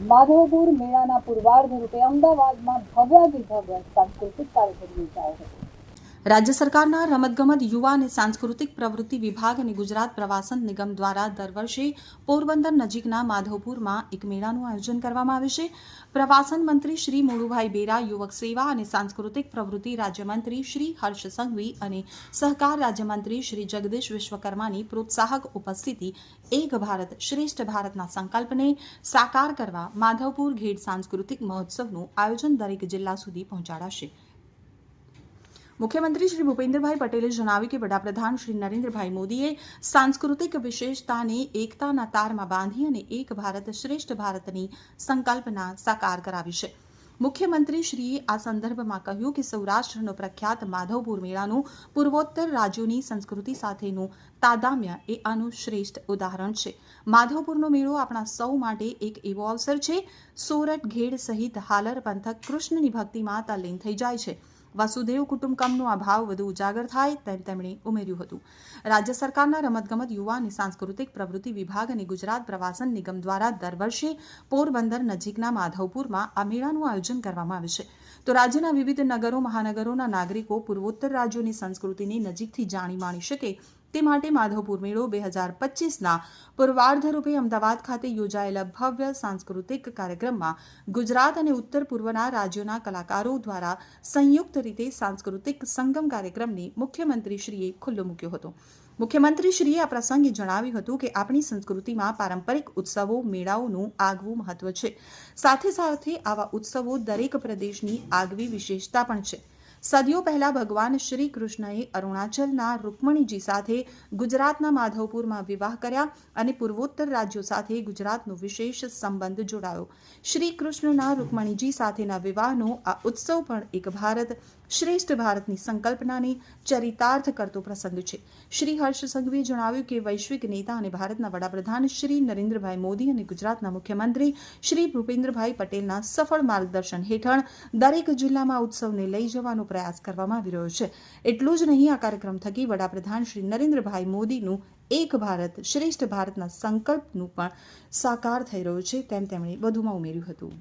માધવપુર મેળાના પૂર્વાર્ધ રૂપે અમદાવાદમાં ભવ્યાથી ભવ્ય સાંસ્કૃતિક કાર્યક્રમ યોજાયો હતો. રાજ્ય સરકારના રમતગમત યુવા અને સાંસ્કૃતિક પ્રવૃત્તિ વિભાગ અને ગુજરાત પ્રવાસન નિગમ દ્વારા દર વર્ષે પોરબંદર નજીકના માધવપુરમાં એક મેળાનું આયોજન કરવામાં આવે છે. પ્રવાસન મંત્રી શ્રી મોડુભાઈ બેરા, યુવક સેવા અને સાંસ્કૃતિક પ્રવૃત્તિ રાજ્યમંત્રી શ્રી હર્ષ સંઘવી અને સહકાર રાજ્યમંત્રી શ્રી જગદીશ વિશ્વકર્માની પ્રોત્સાહક ઉપસ્થિતિ એક ભારત શ્રેષ્ઠ ભારતના સંકલ્પને સાકાર કરવા માધવપુર ઘેડ સાંસ્કૃતિક મહોત્સવનું આયોજન દરેક જિલ્લા સુધી પહોંચાડાશે. મુખ્યમંત્રી શ્રી ભૂપેન્દ્રભાઈ પટેલે જણાવ્યું કે વડાપ્રધાન શ્રી નરેન્દ્રભાઈ મોદીએ સાંસ્કૃતિક વિશેષતાને એકતાના તારમાં બાંધી અને એક ભારત શ્રેષ્ઠ ભારતની સંકલ્પના સાકાર કરાવી છે. મુખ્યમંત્રીશ્રીએ આ સંદર્ભમાં કહ્યું કે સૌરાષ્ટ્રનો પ્રખ્યાત માધવપુર મેળાનું પૂર્વોત્તર રાજ્યોની સંસ્કૃતિ સાથેનું તાદામ્ય એ આનું શ્રેષ્ઠ ઉદાહરણ છે. માધવપુરનો મેળો આપણા સૌ માટે એક એવો અવસર છે. સોરઠ ઘેડ સહિત હાલર પંથક કૃષ્ણની ભક્તિમાં તલ્લીન થઈ જાય છે. વાસુદેવ કુટુંબકમનો આ વધુ ઉજાગર થાય તેમ તેમણે ઉમેર્યું હતું. રાજ્ય સરકારના રમતગમત યુવા અને સાંસ્કૃતિક પ્રવૃત્તિ વિભાગ અને ગુજરાત પ્રવાસન નિગમ દ્વારા દર વર્ષે પોરબંદર નજીકના માધવપુરમાં આ મેળાનું આયોજન કરવામાં આવે છે. તો રાજ્યના વિવિધ નગરો, મહાનગરોના નાગરિકો પૂર્વોત્તર રાજ્યોની સંસ્કૃતિને નજીકથી જાણી માણી શકે તે માટે માધવપુર મેળો બે હજાર પચીસના પૂર્વાર્ધ રૂપે અમદાવાદ ખાતે યોજાયેલા ભવ્ય સાંસ્કૃતિક કાર્યક્રમમાં ગુજરાત અને ઉત્તર પૂર્વના રાજ્યોના કલાકારો દ્વારા સંયુક્ત રીતે સાંસ્કૃતિક સંગમ કાર્યક્રમને મુખ્યમંત્રીશ્રીએ ખુલ્લો મૂક્યો હતો. મુખ્યમંત્રીશ્રીએ આ પ્રસંગે જણાવ્યું હતું કે આપણી સંસ્કૃતિમાં પારંપરિક ઉત્સવો, મેળાઓનું આગવું મહત્વ છે. સાથે સાથે આવા ઉત્સવો દરેક પ્રદેશની આગવી વિશેષતા પણ છે. સદીઓ પહેલા ભગવાન શ્રી કૃષ્ણએ અરુણાચલના રૂકમણીજી સાથે ગુજરાતના માધવપુરમાં વિવાહ કર્યા અને પૂર્વોત્તર રાજ્યો સાથે ગુજરાતનો વિશેષ સંબંધ જોડાયો. શ્રી કૃષ્ણના રૂકમણીજી સાથેના વિવાહનો આ ઉત્સવ પણ એક ભારત શ્રેષ્ઠ ભારતની સંકલ્પનાને ચરિતાર્થ કરતો પ્રસંગ છે. શ્રી હર્ષ સંઘવીએ જણાવ્યું કે વૈશ્વિક નેતા અને ભારતના વડાપ્રધાન શ્રી નરેન્દ્રભાઈ મોદી અને ગુજરાતના મુખ્યમંત્રી શ્રી ભૂપેન્દ્રભાઈ પટેલના સફળ માર્ગદર્શન હેઠળ દરેક જિલ્લામાં ઉત્સવને લઈ જવાનો પ્રયાસ કરવામાં આવી રહ્યો છે. એટલું જ નહીં, આ કાર્યક્રમ થકી વડાપ્રધાન શ્રી નરેન્દ્રભાઈ મોદીનું એક ભારત શ્રેષ્ઠ ભારતના સંકલ્પનું પણ સાકાર થઈ રહ્યું છે, તેમ તેમણે વધુમાં ઉમેર્યું હતું.